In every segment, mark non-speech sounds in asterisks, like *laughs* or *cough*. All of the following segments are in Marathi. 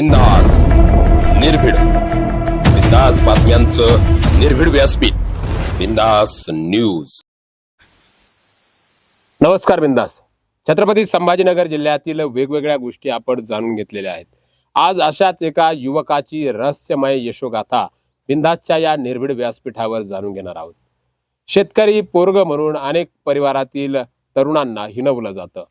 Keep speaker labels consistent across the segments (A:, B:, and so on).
A: बिंदास निर्भीड. बिंदास बातम्यांचं निर्भीड व्यासपीठ. बिंदास न्यूज. नमस्कार बिंदास. छत्रपती संभाजीनगर जिल्ह्यातील वेगवेगळ्या गोष्टी आपण जाणून घेतलेल्या आहेत. आज अशाच एका युवकाची रहस्यमय यशोगाथा बिंदासच्या या निर्भीड व्यासपीठावर जाणून घेणार आहोत. शेतकरी पोरग म्हणून अनेक परिवारातील तरुणांना हिणवलं जातं.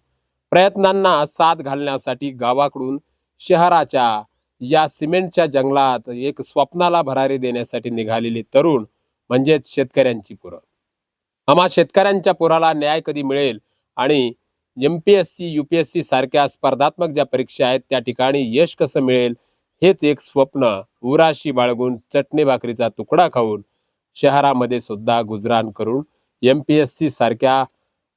A: प्रयत्नांना साथ घालण्यासाठी गावाकडून शहराच्या या सिमेंटच्या जंगलात एक स्वप्नाला भरारी देण्यासाठी निघालेली तरुण म्हणजेच शेतकऱ्यांची पुरं. आम्हा शेतकऱ्यांच्या पुराला न्याय कधी मिळेल आणि M P S C U P S C सारख्या स्पर्धात्मक ज्या परीक्षा आहेत त्या ठिकाणी यश कसं मिळेल हेच एक स्वप्न उराशी बाळगून चटणी भाकरीचा तुकडा खाऊन शहरामध्ये सुद्धा गुजराण करून एम पी एस सी सारख्या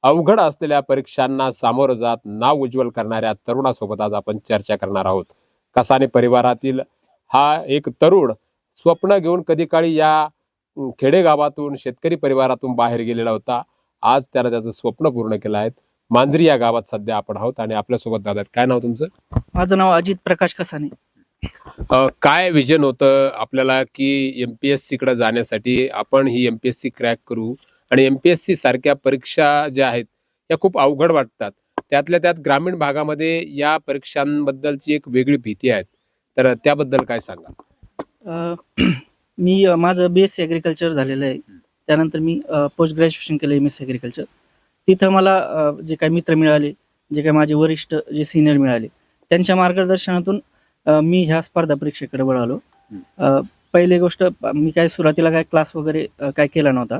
A: अवघड असलेल्या परीक्षांना सामोरं जात नाव उज्ज्वल करणाऱ्या तरुणासोबत आज आपण चर्चा करणार आहोत. कसाने परिवारातील हा एक तरुण स्वप्न घेऊन कधी काळी या खेडेगावातून शेतकरी परिवारातून बाहेर गेलेला होता. आज त्यानं त्याचं स्वप्न पूर्ण केलं आहे. मांजरी या गावात सध्या आपण आहोत आणि आपल्यासोबत दादा. काय नाव तुमचं?
B: माझं नाव अजित प्रकाश कसाने.
A: काय विजन होतं आपल्याला की एम पी एस सीकडे जाण्यासाठी आपण ही M P S C crack करू? आणि एम पी एस सी सारख्या परीक्षा ज्या आहेत या खूप अवघड वाटतात. त्यातल्या त्यात ग्रामीण भागामध्ये या परीक्षांबद्दलची एक वेगळी भीती आहे. तर त्याबद्दल काय सांगा *clears throat*
B: मी माझं बी एस सी ॲग्रिकल्चर झालेलं आहे. त्यानंतर मी पोस्ट ग्रॅज्युएशन केलं एम एस सी ॲग्रिकल्चर तिथं मला जे काही मित्र मिळाले जे काही माझे वरिष्ठ जे सिनियर मिळाले त्यांच्या मार्गदर्शनातून मी ह्या स्पर्धा परीक्षेकडे वळालो. पहिली गोष्ट मी काय सुरुवातीला काय क्लास वगैरे काय केला नव्हता.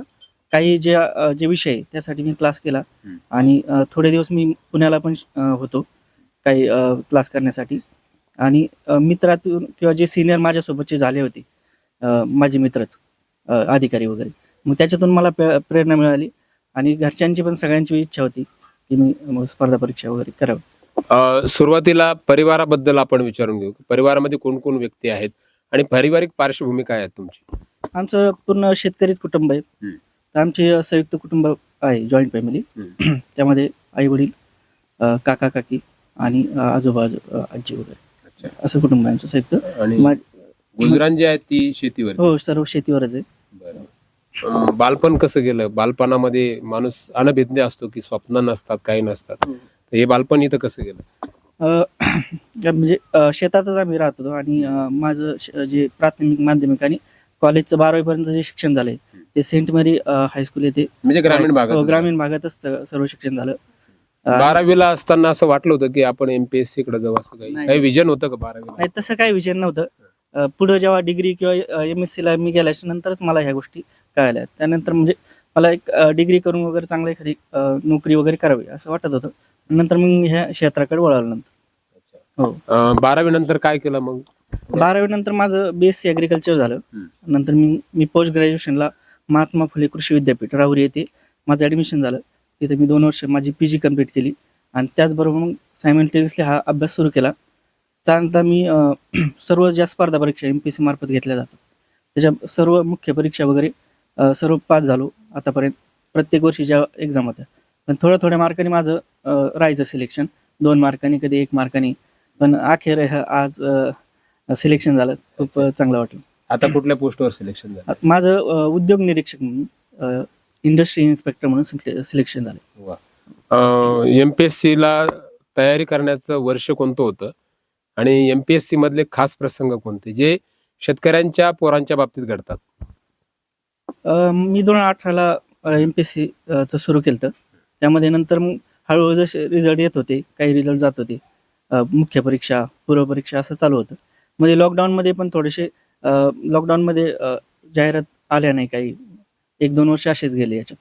B: काही जे जे विषय आहे, त्यासाठी मी क्लास केला.
A: हम्म.
B: आणि अं, थोडे दिवस मी पुण्याला पण अं, होतो. काही क्लास करण्यासाठी. आणि अ, मित्रातून किंवा जे सिनियर माझ्यासोबतचे झाले होते अ, माझे मित्रच अ, अधिकारी वगैरे. मग त्याच्यातून मला प्रे- प्रेरणा मिळाली. आणि घरच्यांची पण सगळ्यांची इच्छा होती की मी मग स्पर्धा परीक्षा वगैरे करावी.
A: अ, सुरुवातीला परिवाराबद्दल आपण विचारून घेऊ. परिवारामध्ये कोण कोण व्यक्ती आहेत? आणि पारिवारिक पार्श्वभूमी काय आहे तुमची?
B: आमचं पूर्ण शेतकरीच कुटुंब आहे.
A: हम्म.
B: तर आमचे संयुक्त कुटुंब आहे जॉईंट फॅमिली. *clears throat* त्यामध्ये आई वडील काका काकी आणि आजोबा आजो- वगैरे. असं कुटुंब आहे आमचं संयुक्त.
A: गुजरान जी आहे ती शेतीवर
B: हो सर्व शेतीवरच आहे.
A: बालपण कसं गेलं? बालपणामध्ये माणूस अनभिज्ञ असतो की स्वप्न नसतात काही नसतात. हे बालपण इथं कसं गेलं? *clears throat*
B: म्हणजे शेतातच आम्ही राहत होतो आणि माझं जे प्राथमिक माध्यमिक आणि कॉलेजचं बारावीपर्यंत जे शिक्षण झालंय ते सेंट मेरी हायस्कूल येथे
A: म्हणजे ग्रामीण
B: हो,
A: भागात.
B: ग्रामीण भागातच सर्व शिक्षण झालं.
A: बारावीला असताना असं वाटलं होतं की आपण एमपीएससी कडे जाऊ असं काही.
B: नाही.
A: काही विजन होतं का बारावीला?
B: नाही तसं काही विषय नव्हतं. अ, पुढं जेव्हा डिग्री किंवा एम एस ला मी गेल्याच्या नंतरच मला ह्या गोष्टी कळाल्या. त्यानंतर म्हणजे मला एक डिग्री करून वगैरे चांगली एखादी अ, नोकरी वगैरे करावी असं वाटत होतं. नंतर मग ह्या क्षेत्राकडे वळालो नंतर. हो.
A: बारावी नंतर काय केलं मग?
B: बारावी नंतर माझं बी एस सी झालं.
A: हम्म.
B: नंतर मी मी पोस्ट ग्रॅज्युएशनला महात्मा फुले कृषी विद्यापीठ राहुरी येथे माझं ॲडमिशन झालं. तिथे मी दोन वर्ष माझी पी जी कंप्लीट केली. आणि त्याचबरोबर मग सायमल्टेनियसली हा अभ्यास सुरू केला. साधारणतः मी *clears throat* सर्व ज्या स्पर्धा परीक्षा एम पी सी मार्फत घेतल्या जातात. त्याच्या सर्व मुख्य परीक्षा वगैरे सर्व पास झालो आतापर्यंत. प्रत्येक वर्षी ज्या एक्झाम होत्या. पण थोड्या थोड्या मार्काने माझं राहायचं सिलेक्शन दोन मार्काने कधी एक मार्काने. पण अखेर ह्या आज सिलेक्शन झालं. खूप चांगलं वाटलं.
A: आता कुठल्या पोस्टवर सिलेक्शन झालं?
B: माझं उद्योग निरीक्षक म्हणून इंडस्ट्री इन्स्पेक्टर म्हणून सिलेक्शन झालं.
A: एमपीएससी ला तयारी करण्याचं वर्ष कोणतं होतं? आणि एमपीएससी मधले खास प्रसंग कोणते? जे शेतकऱ्यांच्या पोरांच्या बाबतीत घडतात.
B: मी दोन हजार अठराला एम पी एस सीचं सुरू केलं त्यामध्ये नंतर मग हळूहळू जसे रिझल्ट येत होते काही रिझल्ट जात होते. मुख्य परीक्षा पूर्व परीक्षा असं चालू होतं. मध्ये लॉकडाऊनमध्ये पण थोडेसे लॉकडाऊनमध्ये जाहिरात आल्या नाही काही. एक दोन वर्ष असेच गेले याच्यात.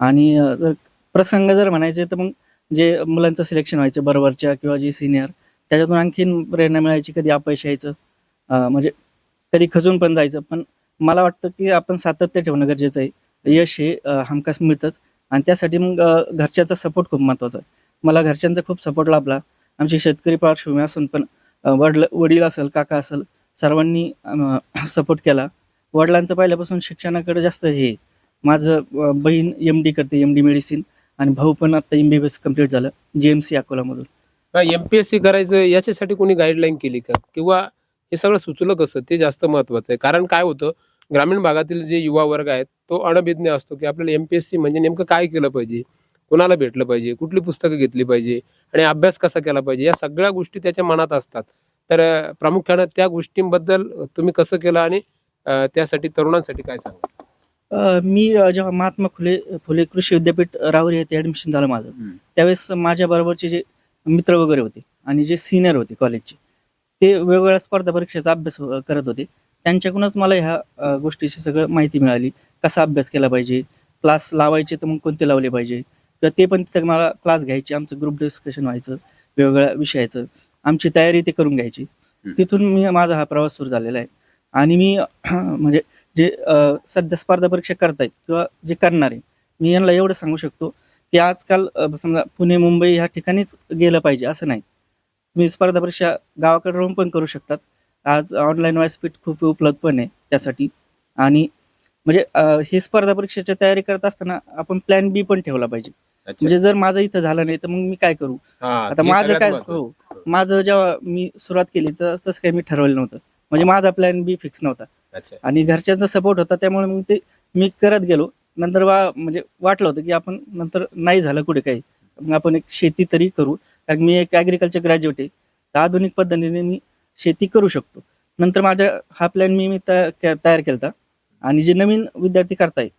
B: आणि जर प्रसंग जर म्हणायचे तर मग जे मुलांचं सिलेक्शन व्हायचं बरोबरच्या किंवा जे सिनियर त्याच्यातून आणखीन प्रेरणा मिळायची कधी अपयश यायचं. म्हणजे कधी खचून पण जायचं. पण मला वाटतं की आपण सातत्य ठेवणं गरजेचं आहे. यश हे हमखास मिळतंच. आणि त्यासाठी मग घरच्याचा सपोर्ट खूप महत्त्वाचा आहे. मला घरच्यांचा खूप सपोर्ट लाभला. आमची शेतकरी पार्श्वभूमी असून पण वडील वडील असेल काका असेल सर्वांनी सपोर्ट केला. वडिलांचं पहिल्यापासून शिक्षणाकडे जास्त हे. माझं बहीण एम डी करते एम डी मेडिसिन आणि भाऊ पण आता M B B S complete झालं जी एम सी अकोलामधून.
A: सी करायचं याच्यासाठी कोणी गाईडलाईन केली का? किंवा हे सगळं सुचलं कसं? ते जास्त महत्वाचं आहे. कारण काय होतं ग्रामीण भागातील जे युवा वर्ग आहेत तो अनभिज्ञ असतो की आपल्याला एम पी एस सी म्हणजे नेमकं काय केलं पाहिजे? कोणाला भेटलं पाहिजे? कुठली पुस्तकं घेतली पाहिजे? आणि अभ्यास कसा केला पाहिजे? या सगळ्या गोष्टी त्याच्या मनात असतात. तर प्रामुख्यानं त्या गोष्टींबद्दल तुम्ही कसं केलं आणि त्यासाठी तरुणांसाठी काय सांगा
B: मी जेव्हा महात्मा फुले फुले कृषी विद्यापीठ राहुरी येथे ऍडमिशन झालं माझं त्यावेळेस माझ्या बरोबरचे जे मित्र वगैरे होते आणि जे सिनियर होते कॉलेजचे ते वेगवेगळ्या स्पर्धा परीक्षेचा अभ्यास करत होते. त्यांच्याकडूनच मला ह्या गोष्टीची सगळं माहिती मिळाली. कसा अभ्यास केला पाहिजे? क्लास लावायचे तर मग कोणते लावले पाहिजे? किंवा ते पण तिथं मला क्लास घ्यायचे आमचं ग्रुप डिस्कशन व्हायचं वेगवेगळ्या विषयाचं. आमची तयारी ते करून घ्यायची. तिथून मी माझा हा प्रवास सुरू झालेला आहे. आणि मी *clears throat* म्हणजे जे सध्या स्पर्धा परीक्षा करतायत किंवा जे करणार आहे मी यांना एवढं सांगू शकतो की आजकाल समजा पुणे मुंबई ह्या ठिकाणीच गेलं पाहिजे असं नाही. तुम्ही स्पर्धा परीक्षा गावाकडे राहून पण करू शकतात. आज ऑनलाईन व्यासपीठ खूप उपलब्ध पण आहे त्यासाठी. आणि म्हणजे ही स्पर्धा परीक्षेची तयारी करत असताना आपण प्लॅन बी पण ठेवला पाहिजे. म्हणजे जर माझं इथं झालं नाही तर मग मी काय करू? आता माझं काय हो. माझं जेव्हा मी सुरुवात केली तर तसं काही मी ठरवलं नव्हतं. म्हणजे माझा प्लॅन बी फिक्स नव्हता. आणि घरच्यांचा सपोर्ट होता त्यामुळे मग ते मी करत गेलो. नंतर वा म्हणजे वाटलं होतं की आपण नंतर नाही झालं कुठे काही. मग आपण एक शेती तरी करू. कारण मी एक ॲग्रिकल्चर ग्रॅज्युएट आहे. तर आधुनिक पद्धतीने मी शेती करू शकतो. नंतर माझ्या हा प्लॅन मी मी तयार केला आणि जे नवीन विद्यार्थी करतायत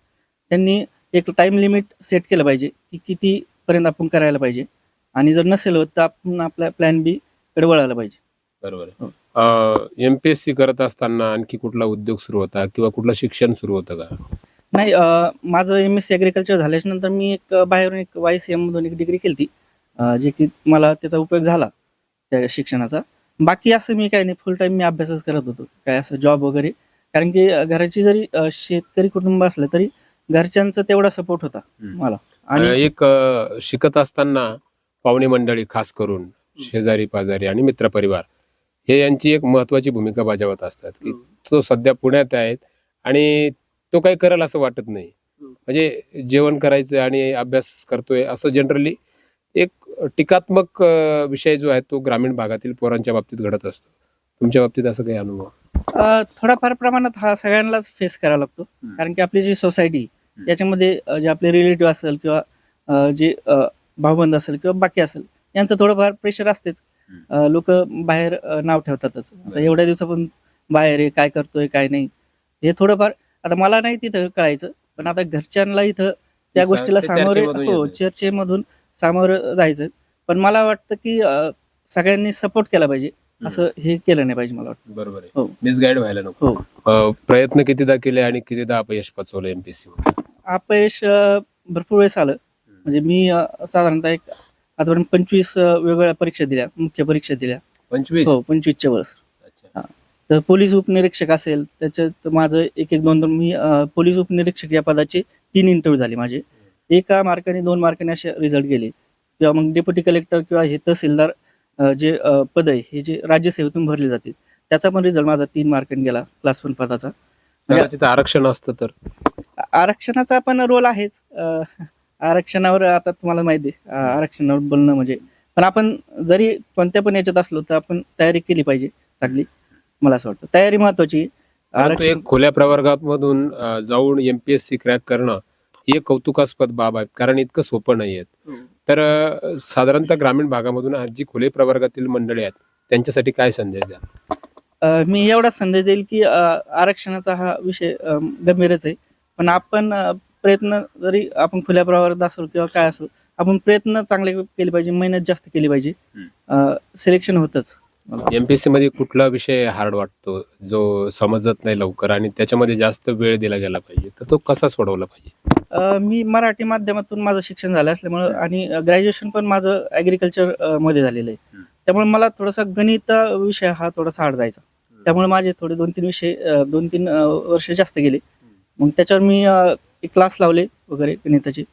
B: त्यांनी एक टाइम लिमिट सेट केलं पाहिजे की कितीपर्यंत आपण करायला पाहिजे. आणि जर नसेल होत तर आपण आपल्या प्लॅन बी कडे वळायला पाहिजे.
A: बरोबर
B: हो.
A: आहे एमपीएससी करत असताना आणखी कुठला उद्योग सुरू होता किंवा कुठलं शिक्षण सुरू होतं का?
B: नाही माझं एम एस सी ॲग्रिकल्चर झाल्याच्यानंतर मी एक बाहेरून एक वाय सी एममधून एक डिग्री केली ती जे की मला त्याचा उपयोग झाला त्या शिक्षणाचा. बाकी असं मी काही नाही फुल टाईम मी अभ्यासच करत होतो. काय असं जॉब वगैरे. कारण की घराची जरी शेतकरी कुटुंब असलं तरी घरच्यांचा तेवढा सपोर्ट होता
A: हम्म.
B: मला.
A: आणि
B: आणि
A: एक अ, शिकत असताना पाहुणे मंडळी खास करून शेजारी पाजारी आणि मित्रपरिवार हे यांची एक महत्वाची भूमिका बजावत असतात की तो सध्या पुण्यात आहेत आणि तो काही करेल असं वाटत नाही. म्हणजे जेवण करायचं आणि अभ्यास करतोय असं जनरली एक टीकात्मक अ, विषय जो आहे तो ग्रामीण भागातील पोरांच्या बाबतीत घडत असतो. तुमच्या बाबतीत असं काही अनुभव?
B: अ, प्रमाणात हा सगळ्यांनाच फेस करावा लागतो
A: हम्म.
B: कारण की आपली जी सोसायटी
A: हम्म.
B: याच्यामध्ये अ, जे आपले रिलेटिव्ह असेल किंवा अ, जे अ, भाऊबंद असेल किंवा बाकी असेल यांचं थोडंफार प्रेशर असतेच लोक बाहेर अ, नाव ठेवतातच आता. एवढ्या दिवसापासून बाहेर आहे काय करतोय काय नाही हे थोडंफार आता मला नाही तिथं कळायचं पण आता घरच्यांना इथं त्या
A: सा-
B: गोष्टीला
A: ते
B: सामोरे
A: चर्चेमधून
B: हो
A: येतंय.
B: चर्चेमधून सामोरं जायचं पण मला वाटतं की अ, सगळ्यांनी सपोर्ट केला पाहिजे असं हे केलं नाही पाहिजे मला वाटतं.
A: बरोबर आहे.
B: हो.
A: मिसगाईड व्हायला नको.
B: हो.
A: अ, प्रयत्न कितीदा केले आणि कितीदा अपयश पचवलं एमपीएससी
B: अपयश अ, भरपूर वेळेस आलं. म्हणजे मी अ, साधारणतः एक आतापर्यंत पंचवीस अ, वेगवेगळ्या परीक्षा दिल्या मुख्य परीक्षा दिल्या.
A: पंचवीस?
B: हो पंचवीसच्या वर्ष
A: अच्छा.
B: तर पोलीस उपनिरीक्षक असेल त्याच्यात माझं एक एक दोन दोन मी अ, पोलीस उपनिरीक्षक या पदाचे तीन इंटरव्ह्यू झाले माझे. एका मार्काने दोन मार्काने असे रिझल्ट गेले. किंवा मग डेप्युटी कलेक्टर किंवा हे तहसीलदार जे पद आहे हे जे राज्यसेवेतून भरले जाते त्याचा पण रिझल्ट माझा तीन मार्काने गेला क्लास वन पदाचा. म्हणजे
A: कदाचित आरक्षण असतं तर?
B: आरक्षणाचा पण रोल आहेच. आरक्षणावर आता तुम्हाला माहिती आहे आरक्षणावर बोलणं म्हणजे पण आपण जरी कोणत्या पण याच्यात असलो तर आपण तयारी केली पाहिजे चांगली मला असं वाटतं. तयारी महत्वाची. आरक्षण
A: एक खुल्या प्रवर्गामधून जाऊन एमपीएससी क्रॅक करणं ही एक कौतुकास्पद बाब आहे कारण इतकं सोपं नाहीये. तर साधारणतः ग्रामीण भागामधून आज जी खुले प्रवर्गातील मंडळी आहेत त्यांच्यासाठी काय संदेश द्या
B: मी एवढाच संदेश देईल की आरक्षणाचा हा विषय गंभीरच आहे. पण आपण प्रयत्न जरी आपण खुल्या प्रवाहात असो किंवा काय असो आपण प्रयत्न चांगले केले पाहिजे मेहनत जास्त केली पाहिजे. सिलेक्शन होतच.
A: एमपीएससी मध्ये कुठला विषय हार्ड वाटतो जो समजत नाही लवकर आणि त्याच्यामध्ये जास्त वेळ दिला गेला पाहिजे तर तो कसा सोडवला पाहिजे?
B: मी मराठी माध्यमातून माझं शिक्षण झालं असल्यामुळं आणि ग्रॅज्युएशन पण माझं ॲग्रिकल्चरमध्ये झालेलं आहे. त्यामुळे मला थोडासा गणित विषय हा थोडासा हार्ड जायचा. त्यामुळे माझे थोडे दोन तीन विषय दोन तीन वर्ष जास्त गेले. मग त्याच्यावर मी एक क्लास लावले वगैरे गणिताचे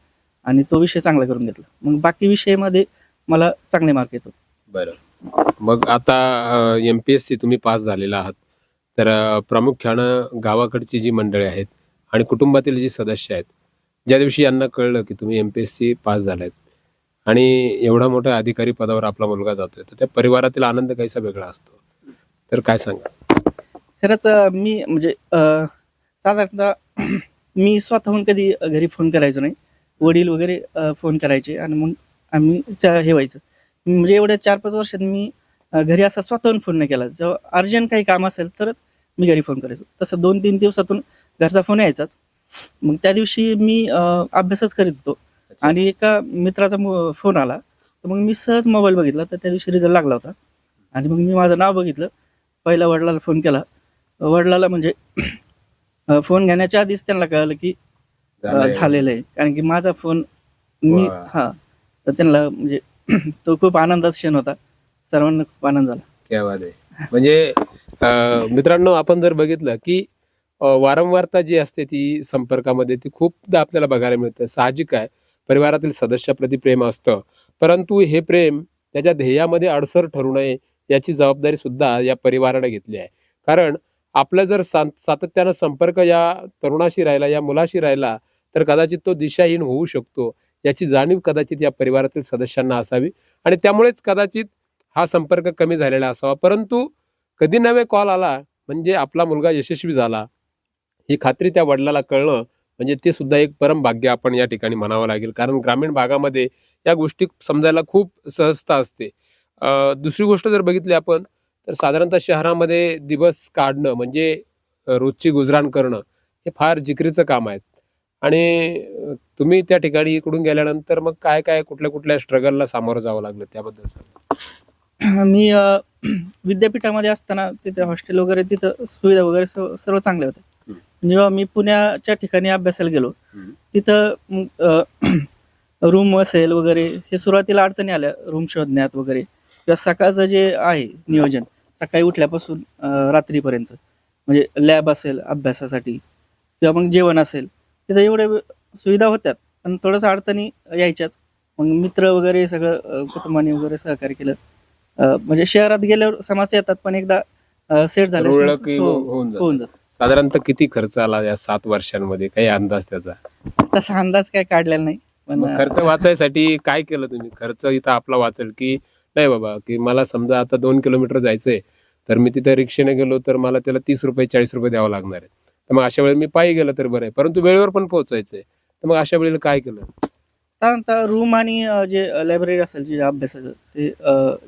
B: आणि तो विषय चांगला करून घेतला. मग बाकी विषयामध्ये मला चांगले मार्क येतो.
A: बरं. मग आता एमपीएससी तुम्ही पास झालेला आहात. तर प्रामुख्यानं गावाकडची जी मंडळी आहेत आणि कुटुंबातील जी सदस्य आहेत ज्या दिवशी यांना कळलं की तुम्ही एमपीएससी पास झालात आणि एवढा मोठ्या अधिकारी पदावर आपला मुलगा जातोय तर त्या परिवारातील आनंद काहीसा वेगळा असतो. तर काय सांगा
B: खरंच मी म्हणजे साधारणतः मी स्वतःहून कधी घरी फोन करायचो नाही. वडील वगैरे फोन करायचे आणि मग आम्ही हे व्हायचं. म्हणजे एवढ्या चार पाच वर्षात मी घरी असा स्वतःहून फोन नाही केला. जेव्हा अर्जंट काही काम असेल तरच मी घरी फोन करायचो. तसं दोन तीन दिवसातून घरचा फोन यायचाच. मग त्या दिवशी मी अभ्यासच करीत होतो. आणि एका मित्राचा फोन आला. तर मग मी सहज मोबाईल बघितला. तर त्या दिवशी रिझल्ट लागला होता. आणि मग मी माझं नाव बघितलं. पहिला वडिलाला फोन केला. वडिलाला म्हणजे फोन घेण्याच्या आधीच त्यांना कळलं की झालेलं आहे. कारण की माझा फोन मी. हा तर त्यांना म्हणजे *clears throat* तो खूप आनंदाचा क्षण होता. सर्वांना खूप आनंद झाला.
A: क्या बात आहे. म्हणजे मित्रांनो आपण जर बघितलं की वारंवारता जी असते ती संपर्कामध्ये ती खूपदा आपल्याला बघायला मिळतं. साहजिक आहे. परिवारातील सदस्याप्रती प्रेम असतं. परंतु हे प्रेम त्याच्या ध्येयामध्ये अडसर ठरू नये याची जबाबदारी सुद्धा या परिवाराने घेतली आहे. कारण आपला जर सा सातत्यानं संपर्क या तरुणाशी राहिला या मुलाशी राहिला तर कदाचित तो दिशाहीन होऊ शकतो. याची जाणीव कदाचित या परिवारातील सदस्यांना असावी आणि त्यामुळेच कदाचित हा संपर्क कमी झालेला असावा. परंतु कधी नवे कॉल आला म्हणजे आपला मुलगा यशस्वी झाला ही खात्री त्या वडिलाला कळणं म्हणजे ते सुद्धा एक परम भाग्य आपण या ठिकाणी म्हणावं लागेल. कारण ग्रामीण भागामध्ये या गोष्टी समजायला खूप सहजता असते. दुसरी गोष्ट जर बघितली आपण तर साधारणतः शहरामध्ये दिवस काढणं म्हणजे रोजची गुजराण करणं हे फार जिकरीचं काम आहे. आणि तुम्ही त्या ठिकाणी इकडून गेल्यानंतर मग काय काय कुठल्या कुठल्या स्ट्रगलला सामोरं जावं लागलं त्याबद्दल *clears throat*
B: मी *clears throat* विद्यापीठामध्ये असताना तिथे हॉस्टेल वगैरे तिथं सुविधा वगैरे सर्व चांगल्या होत्या. जेव्हा मी पुण्याच्या ठिकाणी अभ्यासाला गेलो. तिथं रूम *clears throat* असेल वगैरे हे सुरुवातीला अडचणी आल्या रूम शोधण्यात वगैरे. किंवा सकाळचं जे आहे नियोजन सकाळी उठल्यापासून रात्रीपर्यंत. म्हणजे लॅब असेल अभ्यासासाठी किंवा मग जेवण असेल तिथं एवढ्या वे- सुविधा होत्यात पण थोडंसं अडचणी यायच्याच. मग मित्र वगैरे सगळं कुटुंबाने वगैरे सहकार्य केलं. म्हणजे शहरात गेल्यावर समस्या येतात पण एकदा सेट झाले
A: मग होऊन जातं. साधारणतः किती खर्च आला या सात वर्षांमध्ये? काही अंदाज त्याचा?
B: तसा अंदाज काय काढलेला नाही पण
A: मग खर्च वाचायसाठी काय केलं तुम्ही? खर्च इथं आपला वाचेल की नाही बाबा की मला समजा आता दोन किलोमीटर जायचंय तर मी तिथे रिक्षेने गेलो तर मला त्याला तीस रुपये चाळीस रुपये द्यावं लागणार आहे. तर मग अशा वेळी मी पायी गेलं तर बरं आहे परंतु वेळेवर पण पोहोचायचंय. तर मग अशा वेळेला काय केलं?
B: साधारणतः रूम आणि अ, जे लायब्ररी असेल जे अभ्यासाचं ते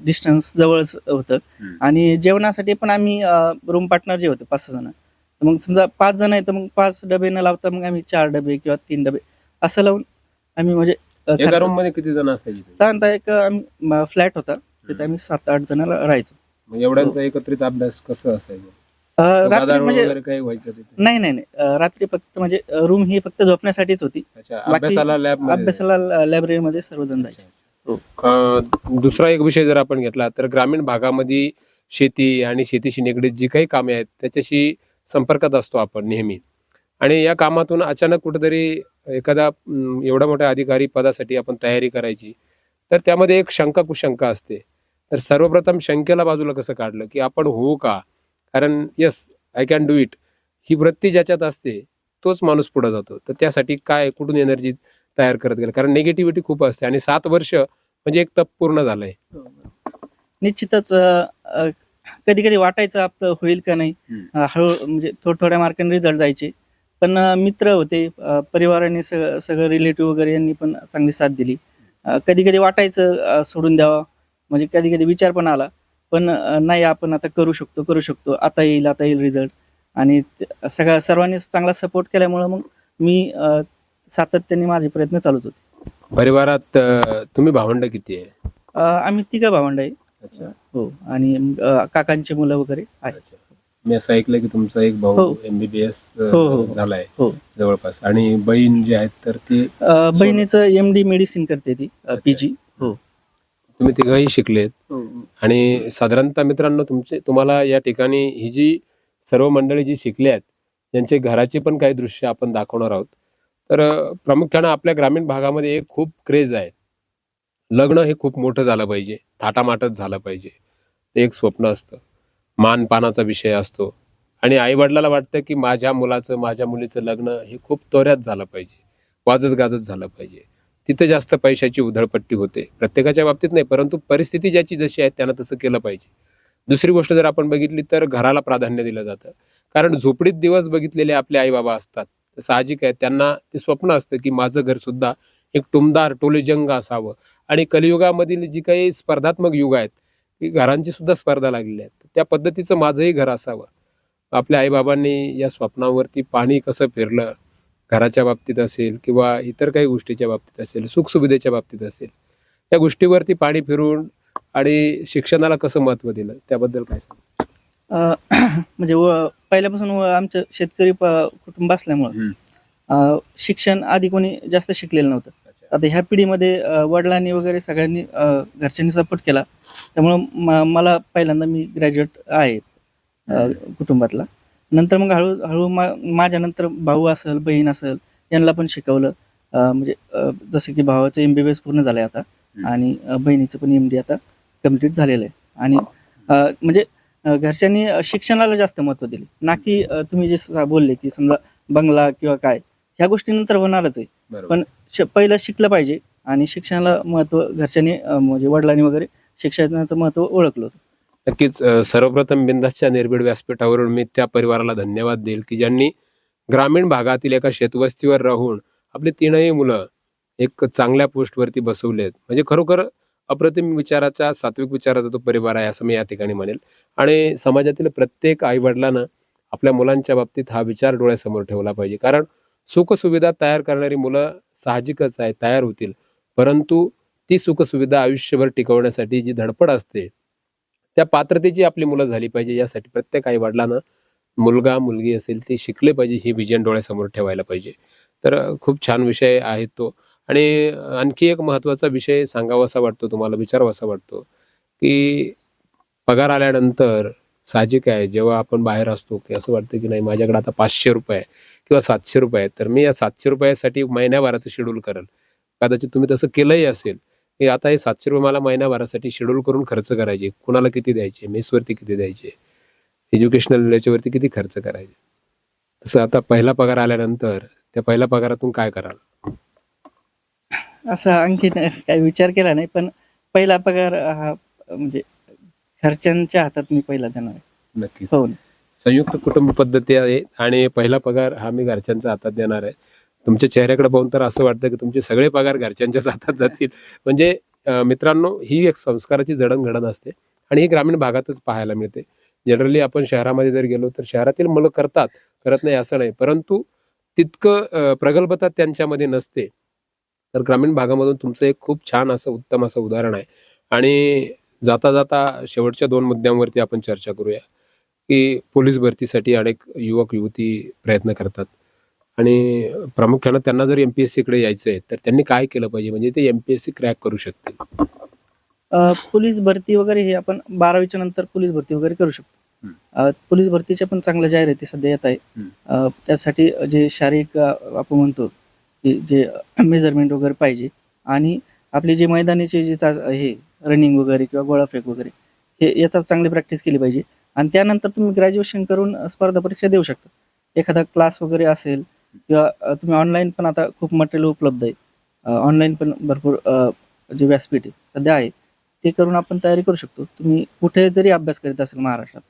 B: डिस्टन्स जवळच होतं. आणि जेवणासाठी पण आम्ही रूम पार्टनर जे होते पाच सहा जण. मग समजा पाच जण आहे तर मग पाच डबे न लावता मग आम्ही चार डबे किंवा तीन डबे असं लावून आम्ही म्हणजे
A: एका रूममध्ये किती जण असायचे
B: साधारणतः एक आम्ही फ्लॅट होता. तिथे आम्ही सात आठ जण राहायचो.
A: मग एवढ्यांचा एकत्रित अभ्यास कसं असायचं?
B: रात्री म्हणजे
A: काही व्हायचं
B: नाही नाही नाही. रात्री फक्त म्हणजे रूम ही फक्त झोपण्यासाठीच होती.
A: अभ्यासाला लॅब
B: अभ्यासाला लायब्ररीमध्ये सर्वजण जायचे.
A: दुसरा एक विषय जर आपण घेतला तर ग्रामीण भागामध्ये शेती आणि शेतीशी निगडीत जी काही कामे आहेत त्याच्याशी संपर्कात असतो आपण नेहमी. आणि या कामातून अचानक कुठेतरी एखादा एवढ्या मोठ्या अधिकारी पदासाठी आपण तयारी करायची. तर त्यामध्ये एक शंका कुशंका असते. तर सर्वप्रथम शंकेला बाजूला कसं काढलं की आपण होऊ का? कारण yes I can do it. ही वृत्ती ज्याच्यात असते तोच माणूस पुढे जातो. तर त्यासाठी काय कुठून एनर्जी तयार करत गेलं? कारण निगेटिव्हिटी खूप असते. आणि सात वर्ष म्हणजे एक तप पूर्ण झालंय.
B: निश्चितच कधी कधी वाटायचं आपलं होईल का नाही. हळू म्हणजे थोड्या थोड्या मार्काने रिझल्ट जायचे. पण मित्र होते परिवाराने सगळं सगळं रिलेटिव्ह वगैरे यांनी पण चांगली साथ दिली. कधी कधी वाटायचं सोडून द्यावा. म्हणजे कधी कधी विचार पण आला. पण नाही आपण आता करू शकतो करू शकतो. आता येईल आता येईल रिझल्ट आणि सगळ्या सर्वांनी चांगला सपोर्ट केल्यामुळं मग मी सातत्याने माझे प्रयत्न चालूच होते.
A: परिवारात तुम्ही भावंड किती आहे?
B: आम्ही तिघं भावंड आहे.
A: अच्छा.
B: हो आणि अ, काकांची मुलं वगैरे आहेत.
A: अच्छा. मी असं ऐकलं की तुमचा एक भाऊ. एमबीबीएस
B: हो, हो.
A: झालाय
B: हो.
A: जवळपास. आणि बहीण जी आहेत तर ती
B: अ, बहिणीचं एम डी मेडिसिन करते ती
A: अच्छा.
B: पी जी हो.
A: तुम्ही तिघही शिकलेत. आणि साधारणतः मित्रांनो तुमचे तुम्हाला या ठिकाणी ही जी सर्व मंडळी जी शिकली आहेत यांचे घराचे पण काही दृश्य आपण दाखवणार आहोत. तर अं, प्रामुख्यानं आपल्या ग्रामीण भागामध्ये एक खूप क्रेज आहे. लग्न हे खूप मोठं झालं पाहिजे. थाटामाटच झालं पाहिजे. ते एक स्वप्न असतं. मानपानाचा विषय असतो. आणि आईवडिलाला वाटतं की माझ्या मुलाचं माझ्या मुलीचं लग्न हे खूप तोऱ्यात झालं पाहिजे. वाजत गाजत झालं पाहिजे. तिथं जास्त पैशाची उधळपट्टी होते. प्रत्येकाच्या बाबतीत नाही परंतु परिस्थिती ज्याची जशी आहे त्यांना तसं केलं पाहिजे. दुसरी गोष्ट जर आपण बघितली तर घराला प्राधान्य दिलं जातं. कारण झोपडीत दिवस बघितलेले आपले आई बाबा असतात साहजिक आहे. त्यांना ते स्वप्न असतं की माझं घर सुद्धा एक टुमदार टोलेजंग असावं. आणि कलियुगामधील जी काही स्पर्धात्मक युग आहेत ती घरांची सुद्धा स्पर्धा लागलेली आहे त्या पद्धतीचं माझंही घर असावं. आपल्या आईबाबांनी या स्वप्नावरती पाणी कसं फिरलं घराच्या बाबतीत असेल किंवा इतर काही गोष्टीच्या बाबतीत असेल सुखसुविधेच्या बाबतीत असेल या गोष्टीवरती पाणी फिरून आणि शिक्षणाला कसं महत्त्व दिलं त्याबद्दल काय सांग? *clears throat*
B: म्हणजे व पहिल्यापासून व आमचं शेतकरी प- कुटुंब असल्यामुळं शिक्षण आधी कोणी जास्त शिकलेलं नव्हतं. आता ह्या पिढीमध्ये वडिलांनी वगैरे सगळ्यांनी घरच्यांनी सपोर्ट केला. त्यामुळं म- मला पहिल्यांदा मी ग्रॅज्युएट आहे अ, कुटुंबातला. नंतर मग हळू हळू मा माझ्या नंतर भाऊ असेल बहीण असेल यांना पण शिकवलं. अ, म्हणजे अ, जसं की भावाचं एम बी बी एस पूर्ण झालं आहे आता आणि अ, बहिणीचं पण एम डी आता कंप्लीट झालेलं आहे. आणि अ, म्हणजे अ, घरच्यांनी अ, शिक्षणाला जास्त महत्त्व दिले. ना की अ, तुम्ही जे स- बोलले की समजा बंगला किंवा काय ह्या गोष्टी नंतर होणारच आहे.
A: बरोबर.
B: पण श पहिलं शिकलं पाहिजे आणि शिक्षणाला महत्त्व घरच्यांनी अ, म्हणजे वडिलांनी वगैरे शिक्षणाचं महत्त्व ओळखलं होतं.
A: नक्कीच अ, सर्वप्रथम बिंदासच्या निर्भीड व्यासपीठावरून मी त्या परिवाराला धन्यवाद देईल की ज्यांनी ग्रामीण भागातील एका शेतवस्तीवर राहून आपली तीनही मुलं एक चांगल्या पोस्टवरती बसवलेत. म्हणजे खरोखर अप्रतिम विचाराचा सात्विक विचाराचा तो परिवार आहे असं मी या ठिकाणी म्हणेल. आणि समाजातील प्रत्येक आईवडिलांना आपल्या मुलांच्या बाबतीत हा विचार डोळ्यासमोर ठेवला पाहिजे. कारण सुखसुविधा तयार करणारी मुलं साहजिकच आहे तयार होतील. परंतु ती सुखसुविधा आयुष्यभर टिकवण्यासाठी जी धडपड असते त्या पात्रतेची आपली मुलं झाली पाहिजे. यासाठी प्रत्येक आई वडिलांना मुलगा मुलगी असेल ती शिकले पाहिजे ही विजन डोळ्यासमोर ठेवायला पाहिजे. तर खूप छान विषय आहे तो. आणि आणखी एक महत्त्वाचा विषय सांगावासा वाटतो तुम्हाला विचारावासा वाटतो की पगार आल्यानंतर साहजिक आहे जेव्हा आपण बाहेर असतो की असं वाटतं की नाही माझ्याकडे आता पाचशे रुपये किंवा सातशे रुपये आहेत तर मी या सातशे रुपयासाठी महिन्याभराचं शेड्यूल करेल. कदाचित तुम्ही तसं केलंही असेल की आता हे सातशे रुपये मला महिन्याभरासाठी शेड्यूल करून खर्च करायचे. कुणाला किती द्यायचे? मेसवरती किती द्यायचे? एज्युकेशनल याच्यावरती किती खर्च करायचे? तसं आता पहिला पगार आल्यानंतर त्या पहिल्या पगारातून काय कराल?
B: असा आणखी काही विचार केला नाही पण पहिला पगार हा म्हणजे घरच्यांच्या हातात मी पहिला देणार आहे.
A: नक्कीच.
B: हो.
A: संयुक्त कुटुंब पद्धती आहे आणि पहिला पगार हा मी घरच्यांच्या हातात देणार आहे. तुमच्या चेहऱ्याकडे पाहून तर असं वाटतं की तुमचे सगळे पगार घरच्यांच्याच हातात जातील. म्हणजे मित्रांनो ही एक संस्काराची जडणघडण असते आणि ही ग्रामीण भागातच पाहायला मिळते. जनरली आपण शहरामध्ये जर गेलो तर शहरातील मुलं करतात करत नाही असं नाही. परंतु तितकं प्रगल्भता त्यांच्यामध्ये नसते. तर ग्रामीण भागामधून तुमचं एक खूप छान असं उत्तम असं उदाहरण आहे. आणि जाता जाता शेवटच्या दोन मुद्द्यांवरती आपण चर्चा करूया की पोलीस भरतीसाठी अनेक युवक युवती प्रयत्न करतात. आणि प्रामुख्यानं त्यांना जर एम पी एस सीकडे यायचं आहे तर त्यांनी काय केलं पाहिजे? म्हणजे ते M P S C crack करू शकतील.
B: पोलीस भरती वगैरे हे आपण बारावीच्या नंतर पोलीस भरती वगैरे करू शकतो. पोलीस भरतीच्या पण चांगल्या जाहिराती सध्या येत आहे. त्यासाठी जे शारीरिक आपण म्हणतो की जे मेजरमेंट वगैरे पाहिजे आणि आपली जे मैदानीचे जे चा हे रनिंग वगैरे किंवा गोळाफेक वगैरे हे याचा चांगली प्रॅक्टिस केली पाहिजे. आणि त्यानंतर तुम्ही ग्रॅज्युएशन करून स्पर्धा परीक्षा देऊ शकता. एखादा क्लास वगैरे असेल किंवा तुम्ही ऑनलाईन पण आता खूप मटेरियल उपलब्ध आहे. ऑनलाईन पण भरपूर जे व्यासपीठ आहे सध्या आहे. ते करून आपण तयारी करू शकतो. तुम्ही कुठे जरी अभ्यास करीत असेल महाराष्ट्रात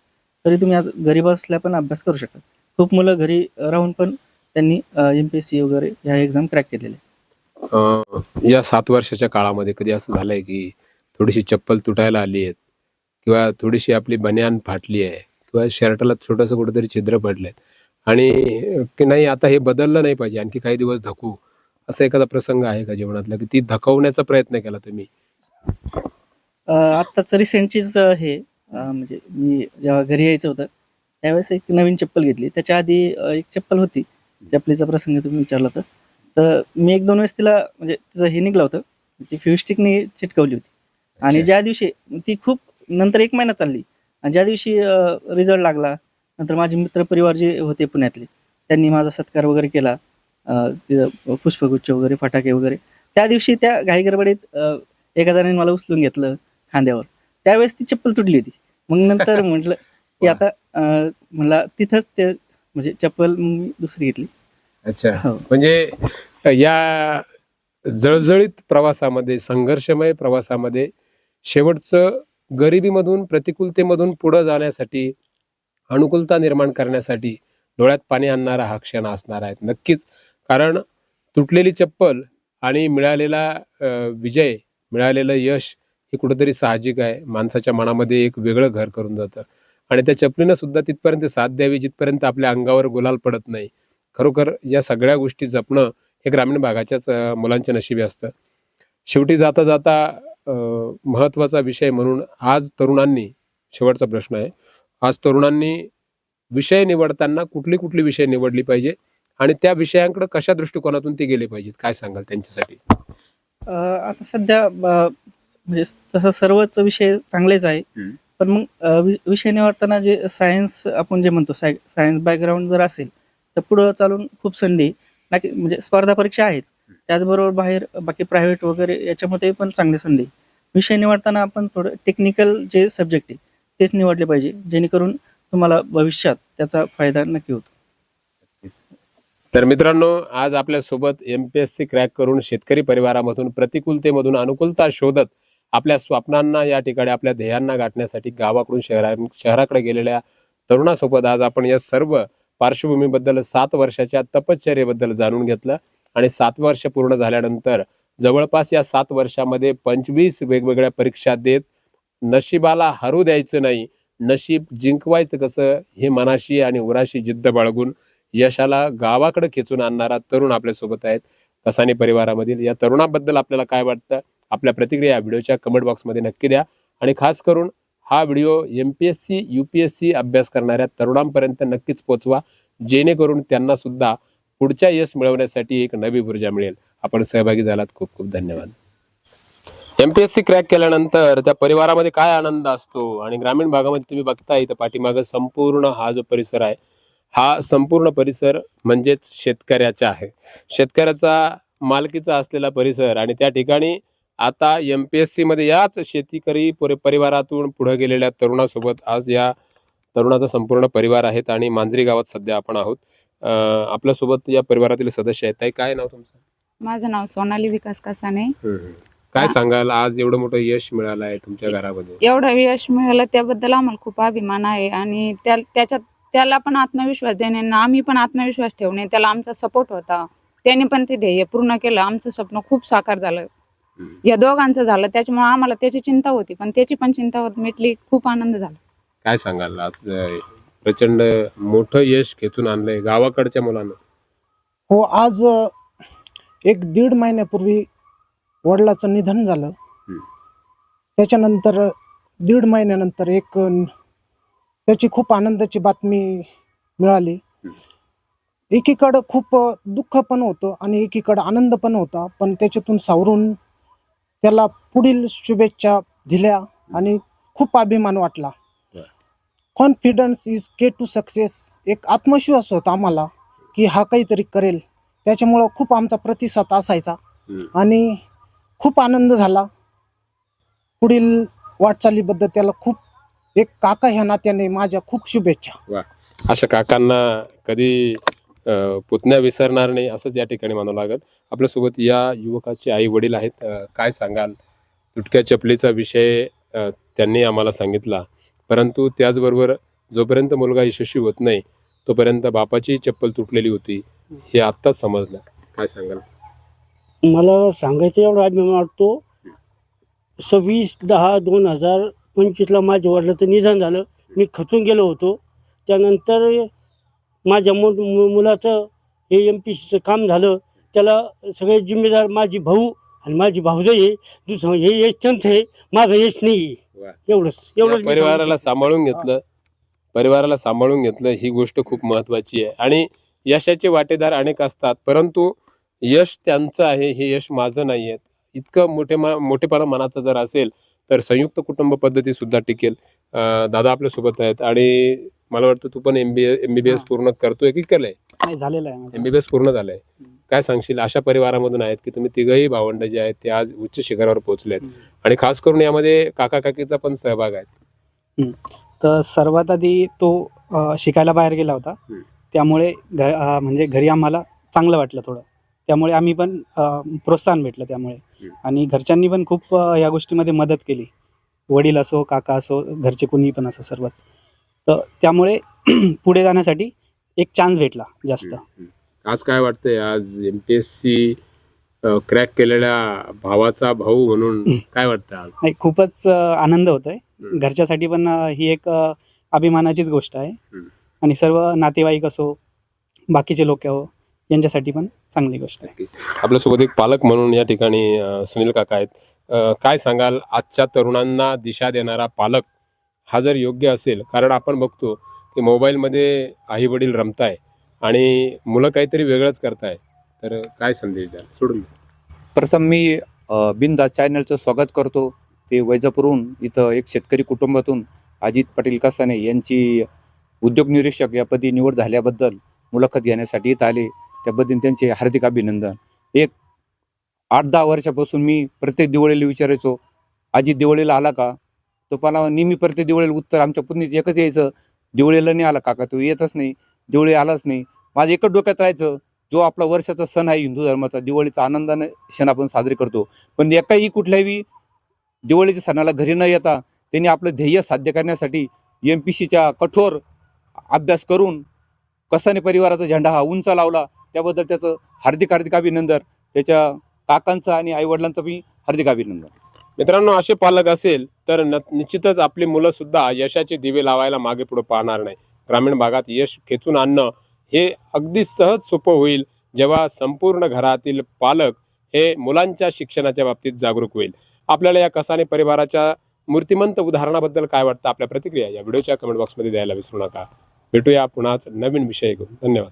B: तरी तुम्ही आज घरी बसल्या पण अभ्यास करू शकता. खूप मुलं घरी राहून पण त्यांनी एम पी एस सी वगैरे ह्या एक्झाम क्रॅक
A: केलेल्या या सात वर्षाच्या काळामध्ये कधी असं झालंय की थोडीशी चप्पल तुटायला आली आहे किंवा थोडीशी आपली बनियान फाटली आहे? किंवा शर्टाला छोटंसं कुठेतरी छिद्र पडलंय आणि की नाही आता हे बदललं नाही पाहिजे आणखी काही दिवस धकू असा एखादा प्रसंग आहे का जीवनातला की ती धकवण्याचा प्रयत्न केला तुम्ही?
B: आत्ताच रिसेंटचीच हे म्हणजे मी जेव्हा घरी यायचं होतं त्यावेळेस एक नवीन चप्पल घेतली. त्याच्या आधी एक चप्पल होती चपलीचा प्रसंग तुम्ही विचारला होता. तर मी एक दोन वेळेस तिला म्हणजे तिचं हे निघलं होतं ती फ्युस्टिकनी चिटकवली होती. आणि. ज्या दिवशी ती खूप नंतर एक महिना चालली. आणि ज्या दिवशी रिझल्ट लागला नंतर माझे मित्रपरिवार जे होते पुण्यातले त्यांनी माझा सत्कार वगैरे केला तिथं पुष्पगुच्छ वगैरे फटाके वगैरे. त्या दिवशी त्या घाईगडबडीत अ, एका जणाने मला उचलून घेतलं खांद्यावर. त्यावेळेस ती चप्पल तुटली होती. मग नंतर *laughs* म्हटलं की. आता म्हणला तिथंच ते म्हणजे चप्पल मी दुसरी घेतली.
A: अच्छा.
B: हो.
A: म्हणजे या जळजळीत प्रवासामध्ये संघर्षमय प्रवासामध्ये शेवटचं गरिबीमधून प्रतिकूलतेमधून पुढं जाण्यासाठी अनुकूलता निर्माण करण्यासाठी डोळ्यात पाणी आणणारा हा क्षण असणार आहे. नक्कीच कारण तुटलेली चप्पल आणि मिळालेला विजय मिळालेलं यश हे कुठंतरी साहजिक आहे. माणसाच्या मनामध्ये एक वेगळं घर करून जातं. आणि त्या चपलीनं सुद्धा तिथपर्यंत साथ द्यावी जिथपर्यंत आपल्या अंगावर गुलाल पडत नाही. खरोखर या सगळ्या गोष्टी जपणं हे ग्रामीण भागाच्याच मुलांच्या नशिबी असतं. शेवटी जाता जाता महत्त्वाचा महत्त्वाचा विषय म्हणून आज तरुणांनी शेवटचा प्रश्न आहे. आज तरुणांनी विषय निवडताना कुठली कुठली विषय निवडली पाहिजे आणि त्या विषयांकडे कशा दृष्टिकोनातून ते गेले पाहिजेत काय सांगाल त्यांच्यासाठी
B: आता सध्या म्हणजे तसं सर्वच विषय चांगलेच आहे. पण मग विषय निवडताना जे सायन्स आपण जे म्हणतो साय सायन्स बॅकग्राऊंड जर असेल तर पुढं चालून खूप संधी. ना की म्हणजे स्पर्धा परीक्षा आहेच त्याचबरोबर बाहेर बाकी प्रायव्हेट वगैरे याच्यामध्ये पण चांगली संधी. विषय निवडताना आपण थोडं टेक्निकल जे सब्जेक्ट आहे तेच निवडले पाहिजे जेणेकरून तुम्हाला भविष्यात त्याचा फायदा नक्की होतो.
A: तर मित्रांनो आज आपल्यासोबत एमपीएससी क्रॅक करून शेतकरी परिवारामधून प्रतिकूलतेमधून अनुकूलता शोधत आपल्या स्वप्नांना या ठिकाणी आपल्या ध्येयांना गाठण्यासाठी गावाकडून शहरा शहराकडे गेलेल्या तरुणासोबत आज आपण या सर्व पार्श्वभूमीबद्दल सात वर्षाच्या तपश्चर्येबद्दल जाणून घेतलं आणि सात वर्ष पूर्ण झाल्यानंतर जवळपास या सात वर्षामध्ये पंचवीस वेगवेगळ्या परीक्षा देत नशिबाला हरू द्यायचं नाही. नशीब जिंकवायचं कसं? हे मनाशी आणि उराशी जिद्द बाळगून यशाला गावाकडे खेचून आणणारा तरुण आपल्यासोबत आहेत. कसानी परिवारामधील या तरुणाबद्दल आपल्याला काय वाटतं? आपल्या प्रतिक्रिया व्हिडिओच्या कमेंट बॉक्समध्ये नक्की द्या. आणि खास करून हा video M P S C U P S C अभ्यास करणाऱ्या तरुणांपर्यंत नक्कीच पोचवा. जेणेकरून त्यांना सुद्धा पुढच्या यश मिळवण्यासाठी एक नवी ऊर्जा मिळेल. आपण सहभागी झालात. खूप खूप धन्यवाद. M P S C crack केल्यानंतर त्या परिवारामध्ये काय आनंद असतो आणि ग्रामीण भागामध्ये तुम्ही बघता इथं पाठीमागं संपूर्ण हा जो परिसर आहे हा संपूर्ण परिसर म्हणजेच शेतकऱ्याचा आहे. शेतकऱ्याचा मालकीचा असलेला परिसर आणि त्या ठिकाणी आता एम पी एस सीमध्ये याच शेतकरी परि परिवारातून पुढे गेलेल्या तरुणासोबत आज या तरुणाचा संपूर्ण परिवार आहेत आणि मांजरी गावात सध्या आपण आहोत. आपल्यासोबत या परिवारातील सदस्य आहेत. काय नाव तुमचं?
C: माझं नाव सोनाली विकास कसाने.
A: काय सांगाल? आज एवढं मोठं यश मिळालं आहे तुमच्या घरामध्ये.
C: एवढं यश मिळालं त्याबद्दल आम्हाला खूप अभिमान आहे आणि त्या त्याच्यात त्याला पण आत्मविश्वास देणे आणि आम्ही पण आत्मविश्वास ठेवणे. त्याला आमचा सपोर्ट होता. त्याने पण ते ध्येय पूर्ण केलं. आमचं स्वप्न खूप साकार झालं. या दोघांचं झालं. त्याच्यामुळे आम्हाला त्याची चिंता होती पण त्याची पण चिंता होत मिटली. खूप आनंद झाला.
A: काय सांगाल? आज प्रचंड मोठं यश खेचून आणलंय गावाकडच्या मुलांना.
D: हो आज एक दीड महिन्यापूर्वी वडिलाचं निधन झालं. त्याच्यानंतर दीड महिन्यानंतर एक त्याची खूप आनंदाची बातमी मिळाली. एकीकडं खूप दुःख पण होतं आणि एकीकडं आनंद पण होता. पण त्याच्यातून सावरून त्याला पुढील शुभेच्छा दिल्या आणि खूप अभिमान वाटला. Confidence is key to success एक आत्मविश्वास होता आम्हाला की हा काहीतरी करेल. त्याच्यामुळं खूप आमचा प्रतिसाद असायचा. आणि खूप आनंद झाला. पुढील वाटचालीबद्दल त्याला खूप एक काका ह्या नात्याने माझ्या खूप शुभेच्छा.
A: अशा काकांना कधी पुतण्या विसरणार नाही असंच या ठिकाणी मानावं लागेल. आपल्यासोबत या युवकाचे आई वडील आहेत. काय सांगाल? तुटक्या चपलीचा विषय त्यांनी आम्हाला सांगितला. परंतु त्याचबरोबर जोपर्यंत मुलगा यशस्वी होत नाही तोपर्यंत बापाची चप्पल तुटलेली होती. हे आत्ताच समजलं. काय सांगाल?
E: मला सांगायचं एवढा अभिमान वाटतो सव्वीस दहा दोन हजार पंचवीसला माझ्या वडिलाचं निधन झालं. मी खचून गेलो होतो. त्यानंतर माझ्या मु मुलाचं हे एम पी सीचं काम झालं. त्याला सगळे जिम्मेदार माझी भाऊ आणि माझी भाऊजं आहे. दुसरं हे यश त्यांचं आहे. माझं यश नाही एवढंच एवढंच
A: परिवाराला सांभाळून घेतलं. परिवाराला सांभाळून घेतलं. ही गोष्ट खूप महत्वाची आहे. आणि यशाचे वाटेदार अनेक असतात. परंतु यश त्यांचं आहे हे यश माझं नाही आहे. इतकं मोठे मोठेपणा मनाचं जर असेल तर संयुक्त कुटुंब पद्धती सुद्धा टिकेल. दादा आपल्यासोबत आहेत आणि मला वाटतं तू पण एमबीए एमबीबीएस. पूर्ण करतोय की केलंय
F: झालेलं आहे.
A: एमबीबीएस पूर्ण झालंय. काय सांगशील? अशा परिवारामधून आहेत की तुम्ही तिघही भावंड जे आहेत ते आज उच्च शिखरावर पोहोचले आहेत आणि खास करून यामध्ये काका काकीचा पण सहभाग आहे.
F: तर सर्वात आधी तो शिकायला बाहेर गेला होता. त्यामुळे म्हणजे घरी आम्हाला चांगलं वाटलं थोडं. त्यामुळे आम्ही पण प्रोत्साहन भेटलं त्यामुळे. आणि घरच्यांनी पण खूप या गोष्टीमध्ये मदत केली. वडील असो काका असो घरचे कोणी पण असो सर्वच. तर त्यामुळे *clears throat* पुढे जाण्यासाठी एक चान्स भेटला जास्त.
A: आज काय वाटतंय? आज M P S C crack केलेल्या भावाचा भाऊ म्हणून *clears throat* काय वाटतं आज?
F: नाही खूपच आनंद होतोय.
A: हम्म.
F: घरच्यासाठी पण ही एक अभिमानाचीच गोष्ट आहे. आणि सर्व नातेवाईक असो बाकीचे लोक हो यांच्यासाठी पण चांगली गोष्ट आहे.
A: आपल्यासोबत एक पालक म्हणून या ठिकाणी अ, सुनील काका आहेत. अ, काय सांगाल? आजच्या तरुणांना दिशा देणारा पालक हा जर योग्य असेल कारण आपण बघतो की मोबाईलमध्ये आई वडील रमताय आणि मुलं काहीतरी वेगळंच करताय. तर काय संदेश द्याल? सोडून द्या.
G: प्रथम मी बिनदास चॅनलचं स्वागत करतो. ते वैजापूरहून इथं एक शेतकरी कुटुंबातून अजित पाटील कसाने यांची उद्योग निरीक्षक या पदी निवड झाल्याबद्दल मुलाखत घेण्यासाठी इथं आले. त्याबद्दल त्यांचे हार्दिक अभिनंदन. एक आठ दहा वर्षापासून मी प्रत्येक दिवाळीला विचारायचो आजी दिवाळीला आला का? तो मला नेहमी प्रत्येक दिवाळीला उत्तर आमच्या पुतणीचं एकच यायचं. दिवाळीला नाही आला काका तो येतच नाही. दिवाळी आलाच नाही. माझं एकच डोक्यात राहायचं जो आपला वर्षाचा सण आहे हिंदू धर्माचा दिवाळीचा आनंदाने क्षण आपण साजरे करतो. पण एकाही कुठल्याही दिवाळीच्या सणाला घरी न येता त्यांनी आपलं ध्येय साध्य करण्यासाठी एम पी सीच्या कठोर अभ्यास करून कसाने परिवाराचा झेंडा हा उंच लावला. त्याबद्दल त्याचं हार्दिक हार्दिक अभिनंदन. त्याच्या काकांचं आणि आईवडिलांचं मी हार्दिक अभिनंदन.
A: मित्रांनो असे पालक असेल तर न निश्चितच आपली मुलं सुद्धा यशाचे दिवे लावायला मागे पुढे पाहणार नाही. ग्रामीण भागात यश खेचून आणणं हे अगदी सहज सोपं होईल जेव्हा संपूर्ण घरातील पालक हे मुलांच्या शिक्षणाच्या बाबतीत जागरूक होईल. आपल्याला या कसाने परिवाराच्या मूर्तिमंत उदाहरणाबद्दल काय वाटतं? आपल्या प्रतिक्रिया या व्हिडिओच्या कमेंट बॉक्समध्ये द्यायला विसरू नका. भेटूया पुन्हाच नवीन विषय घेऊन. धन्यवाद.